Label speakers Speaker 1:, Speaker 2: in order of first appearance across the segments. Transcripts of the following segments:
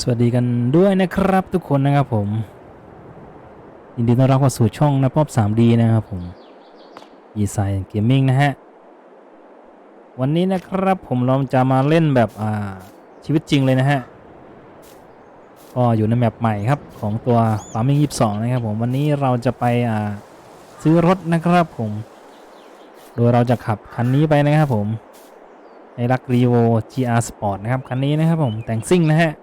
Speaker 1: สวัสดีกันด้วยนะครับทุกคนนะครับผม ยินดีต้อนรับเข้าสู่ช่องนะป๊อบ 3D นะครับผมดีไซน์เกมมิ่งนะฮะ วันนี้นะครับผมเราจะมาเล่นแบบอ่าชีวิตจริงเลยนะฮะ ก็อยู่ในแมปใหม่ครับของตัว Farming 22 นะครับผม วันนี้เราจะไปอ่าซื้อรถนะครับผม โดยเราจะขับคันนี้ไปนะครับผมไอรักรีโว GR Sport นะครับคันนี้นะครับผมแต่งซิ่งนะฮะ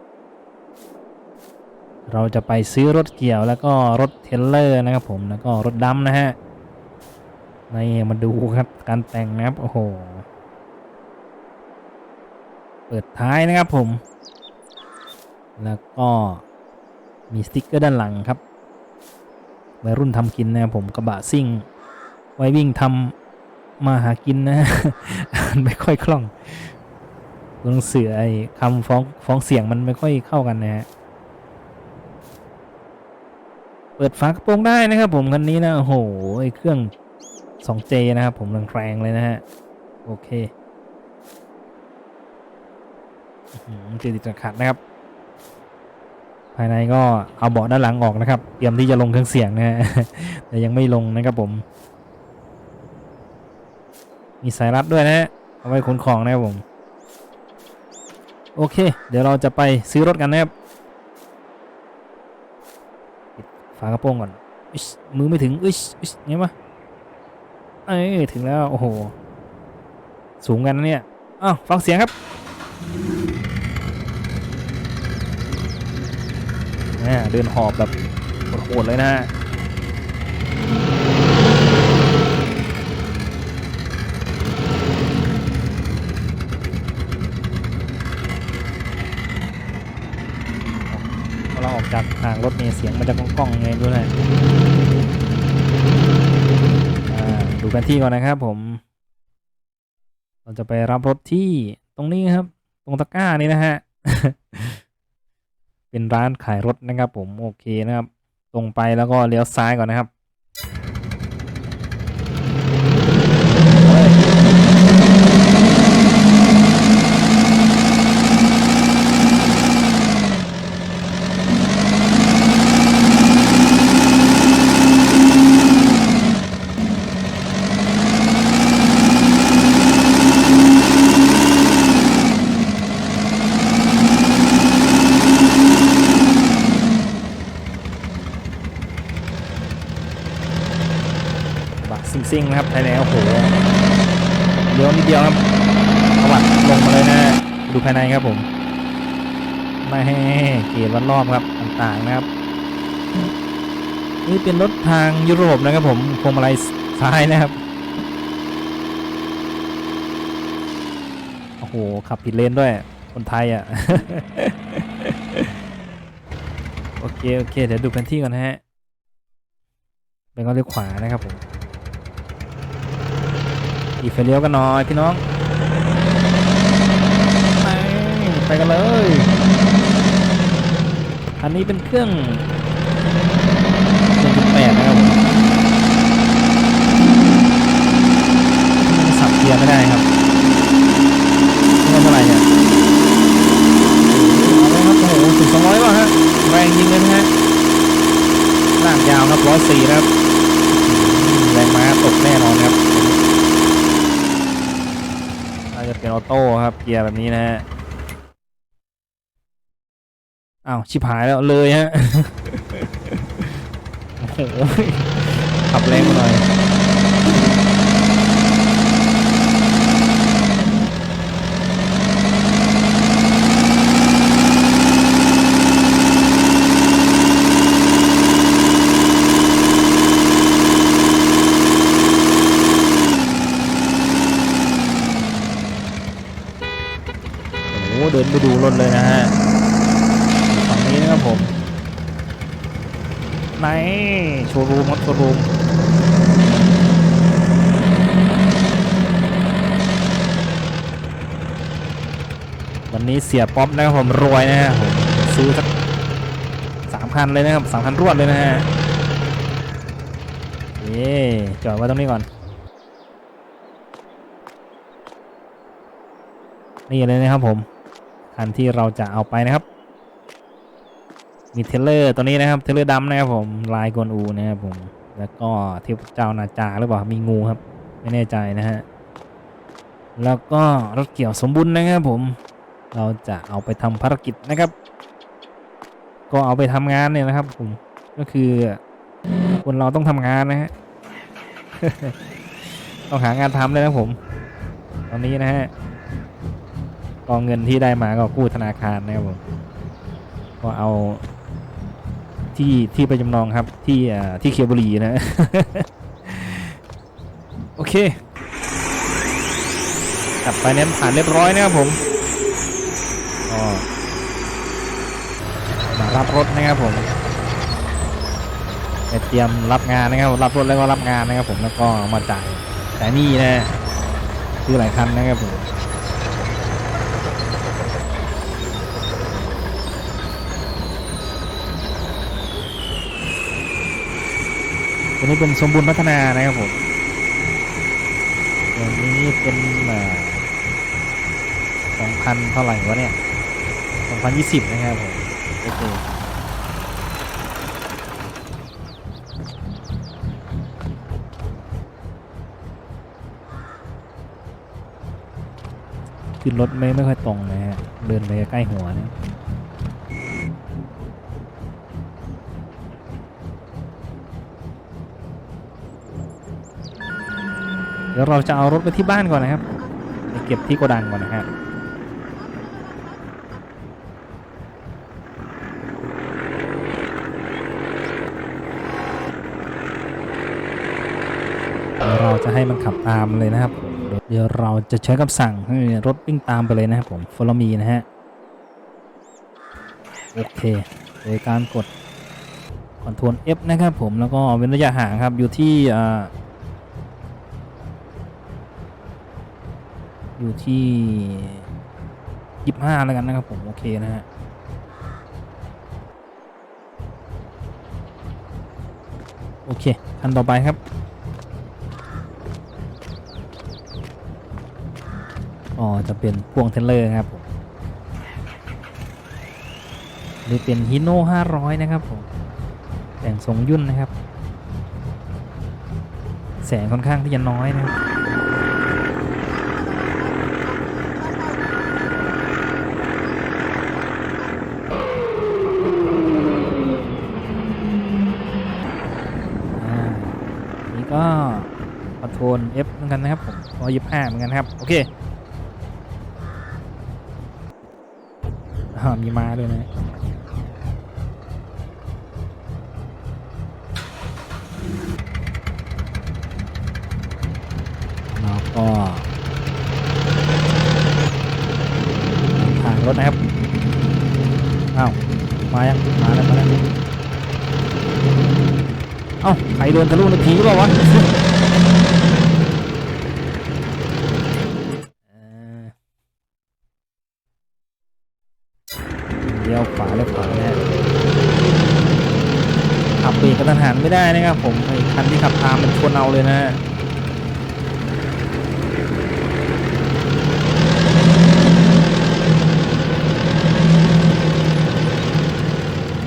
Speaker 1: เราจะไปซื้อรถเกี่ยวแล้วก็รถเทรลเลอร์นะครับผมแล้วก็รถดำนะฮะนี่มาดูครับการแต่งนะครับโอ้โหเปิดท้ายนะครับผม แล้วก็มีสติ๊กเกอร์ด้านหลังครับวัยรุ่นทำกินนะครับผมกระบะซิ่ง ไว้วิ่งทำมาหากินนะอ่านไม่ค่อยคล่องตัวหนังสือไอ้คำฟ้องฟ้องเสียงมันไม่ค่อยเข้ากันนะฮะ เปิดฝากระโปรงได้นะครับผมคันนี้นะโอ้โหเครื่อง 2J นะครับผมแรงๆเลยนะฮะ โอเคอื้อติดติดขัดนะครับ ภายในก็เอาเบาะด้านหลังออกนะครับ เตรียมที่จะลงเครื่องเสียงนะฮะแต่ยังไม่ลงนะครับผม มีสายรัดด้วยนะฮะเอาไว้ขนของนะครับผม โอเค เดี๋ยวเราจะไปซื้อรถกันนะครับ ฝากระโปรงก่อนอึ๊ชมือไม่ถึงอึ๊ชอึ๊ชไงวะเอ้ยถึงแล้ว โอ้โห สูงกันนะเนี่ยอ้าวฟังเสียงครับแหมเดินหอบแบบโหดเลยนะฮะพอเราออก จากทางรถเมล์เสียงมันจะก้องๆไงด้วยนะดูกันที่ก่อนนะครับผม เราจะไปรับรถที่ตรงนี้ครับ ตรงตะกร้านี้นะฮะ เป็นร้านขายรถนะครับผม โอเคนะครับ ตรงไปแล้วก็เลี้ยวซ้ายก่อนนะครับ ซิ่งนะครับภายในโอ้โหเลี้ยวนิดเดียวครับเอาวัดลงมาเลยนะดูภายในครับผมไม่ให้เกียรวัดรอบครับต่างๆนะครับ นี่เป็นรถทางยุโรปนะครับผมพวงมาลัยซ้ายนะครับโอ้โหขับผิดเลนด้วยคนไทยอะโอเค โอเค เดี๋ยวดูแผนที่ก่อนฮะเป็นก็เลี้ยวขวานะครับผม อีกไฟเลี้ยวกันหน่อยพี่น้องไปไปกันเลย อันนี้เป็นเครื่อง1.8นะครับผมสับเกียร์ไม่ได้ครับเท่าไหร่เนี่ยเอาเลยครับโอ้โหถึงสองร้อยป่ะฮะแรงยิงเลยนะฮะลากยาวครับร้อยสี่ครับแรงม้าตกแน่นอนครับน่าจะเป็น ออโต้ครับเกียร์แบบนี้นะฮะอ้าวชิบหายแล้วเลยฮะโอ้โหขับแรงหน่อย อ้เดินไปดูรถเลยนะฮะอยู่ฝั่งนี้นะครับผมไหนโชว์รูมรับโชว์รูมวันนี้เสียป๊อปนะครับผมรวยนะฮะผมซื้อสักสามคันเลยนะครับสามคันรวดเลยนะฮะเย้จอดไว้ตรงนี้ก่อน นี่เลยนะครับผม คันที่เราจะเอาไปนะครับ มีเทรลเลอร์ตัวนี้นะครับ เทเลอร์ดำนะครับผมลายกวนอูนะครับผม แล้วก็เทพเจ้านาจาหรือเปล่ามีงูครับ ไม่แน่ใจนะฮะ แล้วก็รถเกี่ยวสมบูรณ์นะครับผม เราจะเอาไปทำภารกิจนะครับ ก็เอาไปทำงานเนี่ยนะครับผมก็คือคนเราต้องทำงานนะฮะต้องหางานทำเลยนะผม ตอนนี้นะฮะ กองเงินที่ได้มาก็กู้ธนาคารนะครับผมก็เอาที่ที่ไปจำนองครับที่ที่เคียวบุรีนะ โอเคกลับไปเน้นผ่านเรียบร้อยนะครับผมก็มารับรถนะครับผมเตรียมรับงานนะครับรับรถแล้วก็รับงานนะครับผมแล้วก็มาจ่ายจ่นี้นะคือหลายคันนะครับผม ตัวนี้เป็นสมบูรณ์พัฒนานะครับผมตัวนี้เป็นสองพันเท่าไหร่วะเนี่ยสองพันยี่สิบนะครับผมโอเคขึ้นรถไม่ไม่ค่อยตรงนะฮะ เดินไปใกล้หัวเนี่ย เดี๋ยวเราจะเอารถไปที่บ้านก่อนนะครับไปเก็บที่โกดังก่อนนะครับเราจะให้มันขับตามเลยนะครับผมเดี๋ยวเราจะใช้คำสั่งให้รถวิ่งตามไปเลยนะครับผม follow me นะฮะ โอเค โดยการกด Ctrl F นะครับผม แล้วก็เว้นระยะห่างครับ อยู่ที่ อยู่ที่ยี่ห้าแล้วกันนะครับผม โอเคนะฮะโอเคคันต่อไปครับอ๋อจะเป็นพ่วงเทรลเลอร์ครับผมหรือเป็นฮิโน่ห้าร้อยนะครับผมแต่งทรงยุ่นนะครับ แสงค่อนข้างที่จะน้อยนะครับ อ่านี่ก็คอน โทรล F เหมือนกันนะครับผมร้อยยี่ห้าเหมือนกันครับ โอเคอ่ามีมาด้วยนะแล้วก็ทางรถนะครับอ้าวมายังมาแล้วมาแล้วเอ้าใครโดนทะลุในผีเปล่าวะ ไม่ได้นะครับผมไอ้คันที่ขับตามมันชนเอาเลยนะฮะ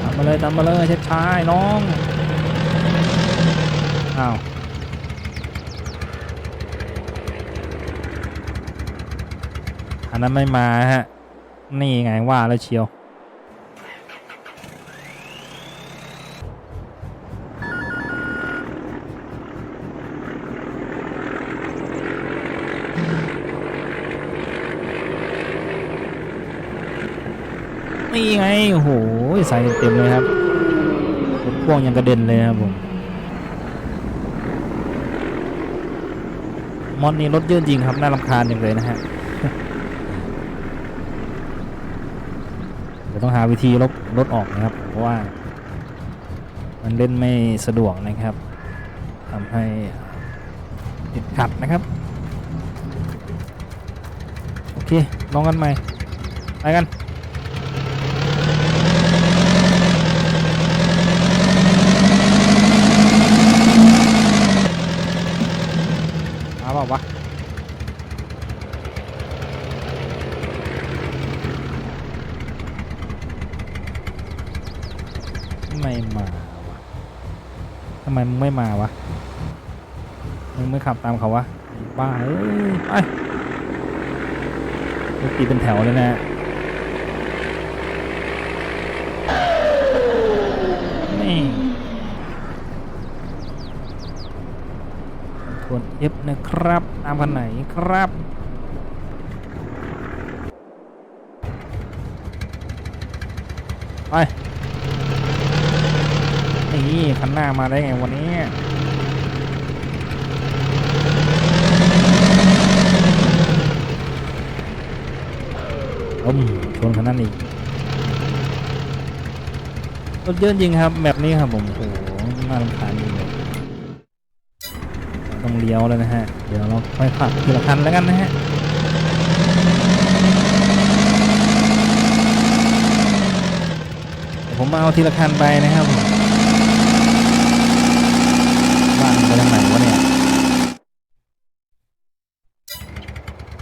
Speaker 1: ตามมาเลยตามมาเลยช้าๆน้องอ้าวอันนั้นไม่มาฮะ นี่ไงว่าแล้วเชียว นี่ไงโอ้โหใส่เต็มเลยครับรถพ่วงยังกระเด็นเลยนะครับผมมอนนี่รถเยอะจริงครับน่ารำคาญอย่างเลยนะฮะเดี๋ยวต้องหาวิธีลบรถออกนะครับ เพราะว่า มันเล่นไม่สะดวกนะครับทำให้ติดขัดนะครับ โอเคลองกันใหม่ไปกัน มาเปล่าวะ ไม่มาวะทำไมมึงไม่มาวะ มึงไม่ขับตามเขาวะไอ้บ้าเอ้ยไปรถตีเป็นแถวเลยนะนี่ทวน F นะครับ ตามคันไหนครับไป นี่คันหน้ามาได้ไงวันนี้อืมชนคันนั้นอีกรถเยอะจริงครับแบบนี้ครับผมโอ้โหน่ารำคาญจริงเลยต้องเลี้ยวเลยนะฮะ เดี๋ยวเราค่อยขับทีละคันแล้วกันนะฮะผมมาเอาทีละคันไปนะครับผมบ้าน ไปทางไหนวะเนี่ย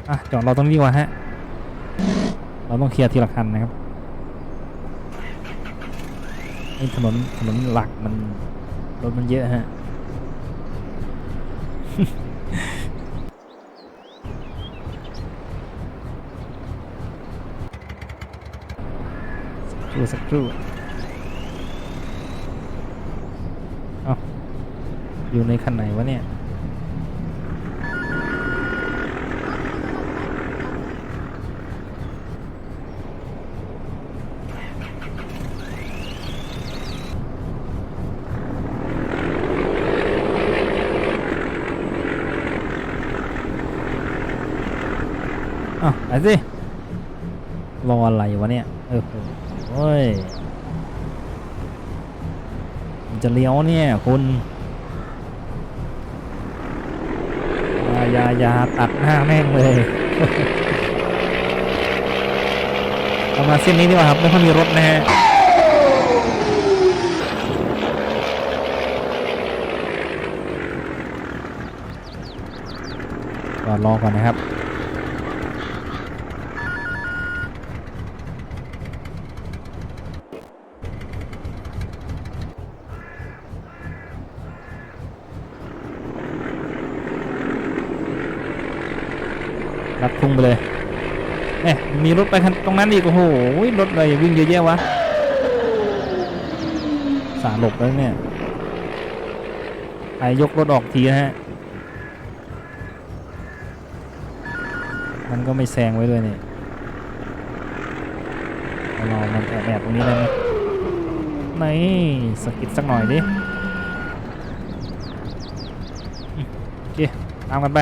Speaker 1: อะจอดเราตรงนี้ดีกว่าฮะ เราต้องเคลียร์ทีละคันนะครับนี่ถนนถนนหลักมันรถมันเยอะฮะสักครู่สักครู่เอา อยู่ในคันไหนวะเนี่ยอ้าวไปสิ รออะไรวะเนี่ย เออโอ้ยจะเลี้ยวเนี่ยคุณ อย่ายาตัดหน้าแม่งเลยเรามาเส้นนี้ดีกว่าครับไม่ค่อยมีรถนะฮะก็รอก่อนนะครับ งไปเลยเอ๊ะมีรถไปตรงนั้นอีกโอ้โหรถอะไรวิ่งเยอะแยะวะสาหลบแล้วเนี่ยไปยกรถออกทีนะฮะมันก็ไม่แซงไว้เลยเนี่ยเอารอมันแอบแอบตรงนี้ได้ไหมนี่สกิดสักหน่อยดิโอเคตามกันไป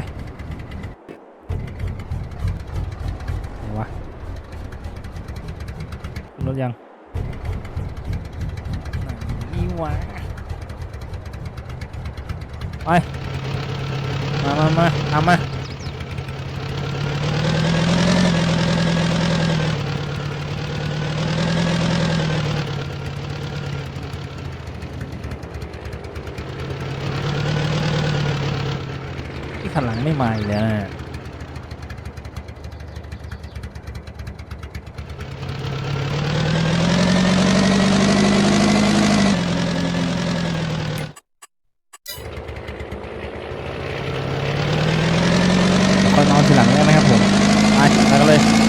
Speaker 1: ม่มาอีกแล้วนะค่อยนอนทีหลังแล้วนะครับผมไปไปกันเลย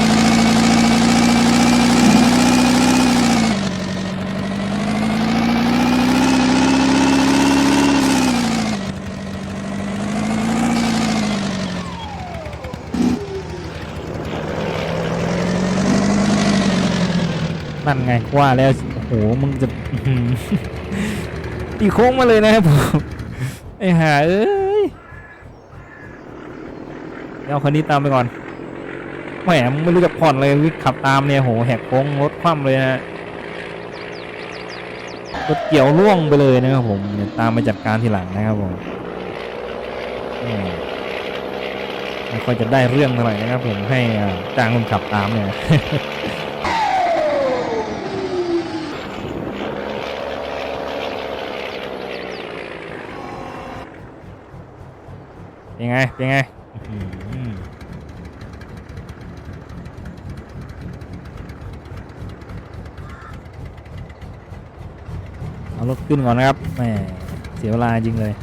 Speaker 1: นั่นไงว่าแล้วโอ้โหมึงจะตีโค้งมาเลยนะครับผมไอ้ห่าเอ้ยเดี๋ยวเอาคนนี้ตามไปก่อนแหมไม่รู้จะผ่อนเลยวิขับตามเนี่ยโหแหกโค้งรถคว่ำเลยนะรถเกี่ยวล่วงไปเลยนะครับผมตามมาจัดการทีหลังนะครับผมไม่ค่อยจะได้เรื่องเท่าไหร่นะครับผมให้จ้างคนขับตามเนี่ย เป็นไงเป็นไงอื้อหือรถขึ้นก่อนนะครับแหมเสียเวลาจริงเลย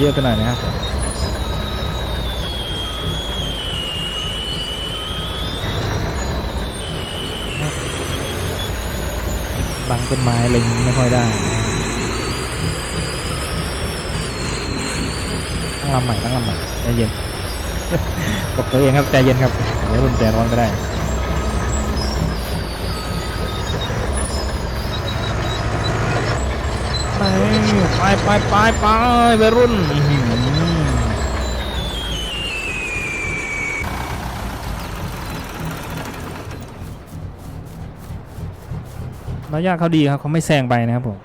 Speaker 1: เยอะไปหน่อยนะครับบังต้นไม้เล็งไม่ค่อยได้ตั้งลำใหม่ตั้งลำใหม่ใจเย็นบอกตัวเองครับใจเย็นครับเดี๋ยวรุนใจร้อนก็ได้ ไปไปไปไปวัยรุ่นอื้อหือมายาทเขาดีครับเขาไม่แซงไปนะครับผม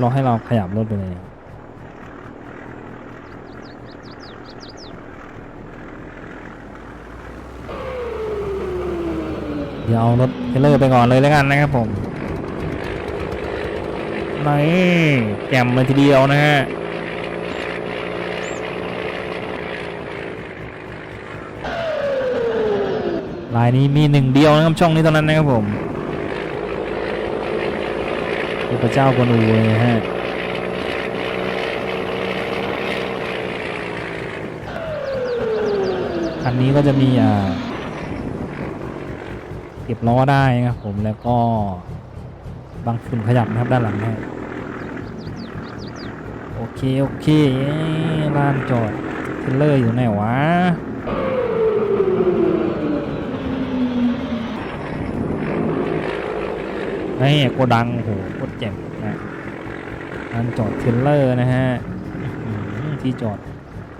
Speaker 1: รอให้เราขยับรถไปเลยเดี๋ยวเอารถเทรลเลอร์ไปก่อนเลยแล้วกันนะครับผม นี่แจ่มเลยทีเดียวนะฮะลายนี้มีหนึ่งเดียวนะครับช่องนี้เท่านั้นนะครับผมเทพเจ้ากวนูเลยนะฮะคันนี้ก็จะมีอ่าเก็บล้อได้นะครับผมแล้วก็บางฝุ่นขยับนะครับด้านหลังนะ เค โอเคลานจอดเทเลอร์อยู่ไหนวะนี่โกดังโหโคตรเจ๋งนะลานจอดเทเลอร์นะฮะที่จอด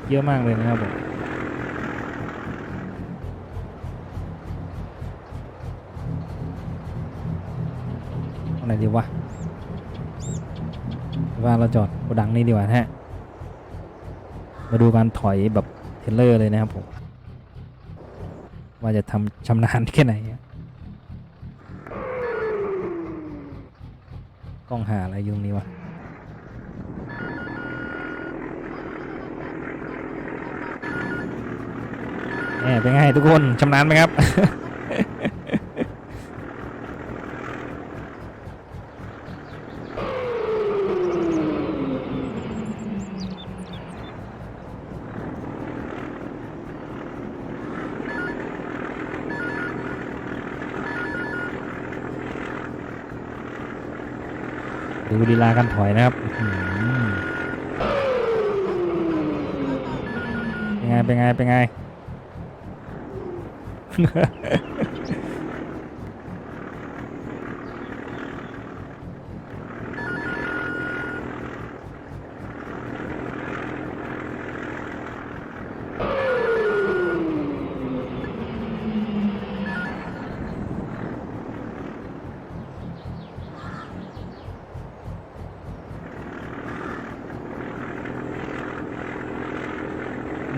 Speaker 1: เยอะมากเลยนะครับผมอาไหนดีวะ ว่าเราจอดโกดังนี้ดีกว่าฮะ มาดูการถอยแบบเทเลอร์เลยนะครับผม ว่าจะทำชำนาญแค่ไหนกล้องหาอะไรอยู่ตรงนี้วะแหมเป็นไงทุกคนชำนาญไหมครับ ลีลาการถอยนะครับเป็นไง เป็นไง เป็นไง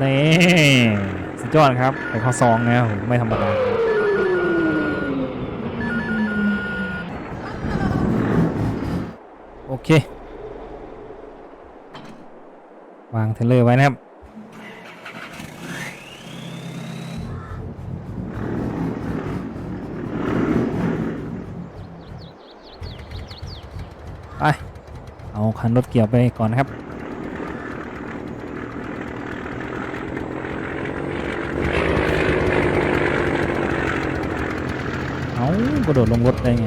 Speaker 1: นี่สุด ยอดครับไปข้อซองนะผมไม่ธรรมดาโอเค วางเทเลอร์ไว้นะครับไปเอาคันรถเกี่ยวไปก่อนนะครับ เอา กระโดดลงรถได้ไง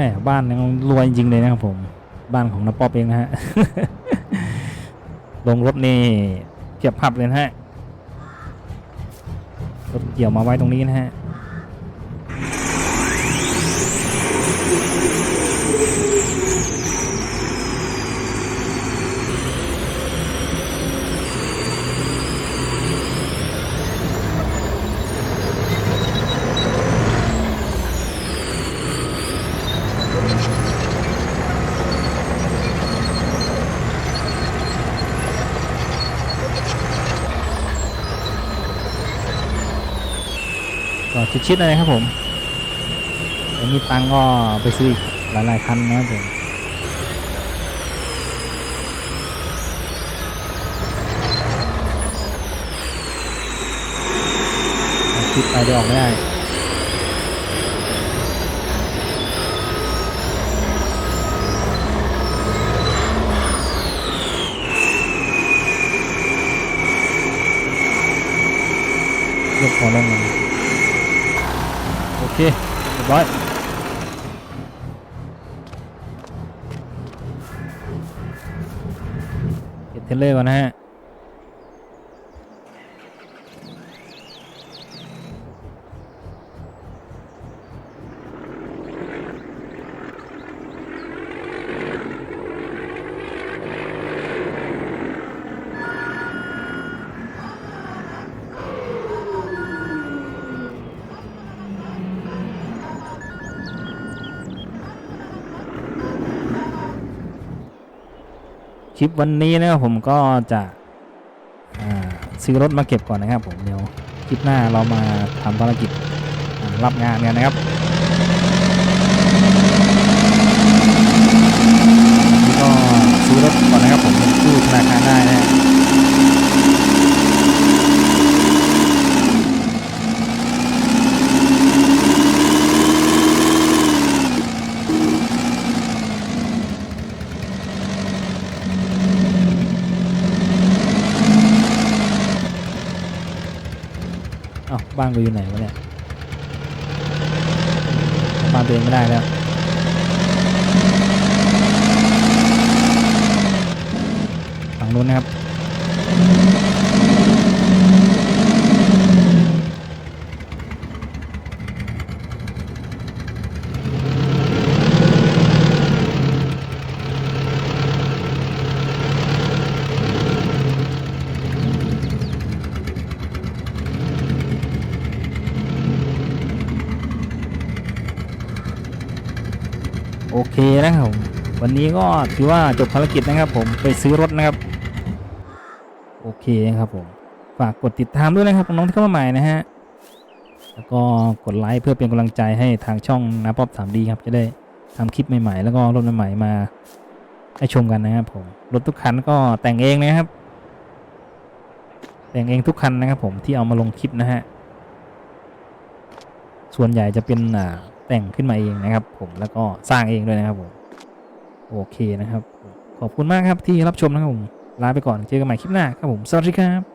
Speaker 1: ม่บ้านยังรวยจริงเลยนะครับผม บ้านของน้าป๊อปเองนะฮะลงรถนี่เทียบพับเลยนะฮะรถเกี่ยวมาไว้ตรงนี้นะฮะ ก็ชิดๆเลยครับผมแล้วมีตังก็ไปซื้ออีกหลายๆคันนะครับผมคิดไปเดี๋ยวออกไม่ได้ยกหัวลงมาโอ เคเรียบร้อยเก็บเทเลอร์ก่อนนะฮะ ลิปวันนี้นะครับผมก็จะซื้อรถมาเก็บก่อนนะครับผมเดี๋ยวคลิปหน้าเรามาทำภารกิจรับงานกันนะครับนี่ก็ซื้อรถก่อนนะครับผมกู้ธนาคารได้นะฮะเอ้าบ้าน กูอยู่ไหนวะเนี่ยมาเตัวเองไม่ได้แล้วฝั่งนู้นนะครับ โอเคนะครับผมวันนี้ก็ถือว่าจบภารกิจนะครับผมไปซื้อรถนะครับ โอเคครับผมฝากกดติดตามด้วยนะครับน้องที่เข้ามาใหม่นะฮะแล้วก็กดไลค์เพื่อเป็นกำลังใจให้ทางช่องนาป๊อป 3D ครับจะได้ทำคลิปใหม่ๆ แล้วก็รถใหม่ๆมาให้ชมกันนะครับผมรถทุกคันก็แต่งเองนะครับ แต่งเองทุกคันนะครับผมที่เอามาลงคลิปนะฮะส่วนใหญ่จะเป็นอ่า แต่งขึ้นมาเองนะครับ ผมแล้วก็สร้างเองด้วยนะครับผมโอเคนะครับ ขอบคุณมากครับที่รับชมนะครับผมลาไปก่อนเจอกันใหม่คลิปหน้าครับผมสวัสดีครับ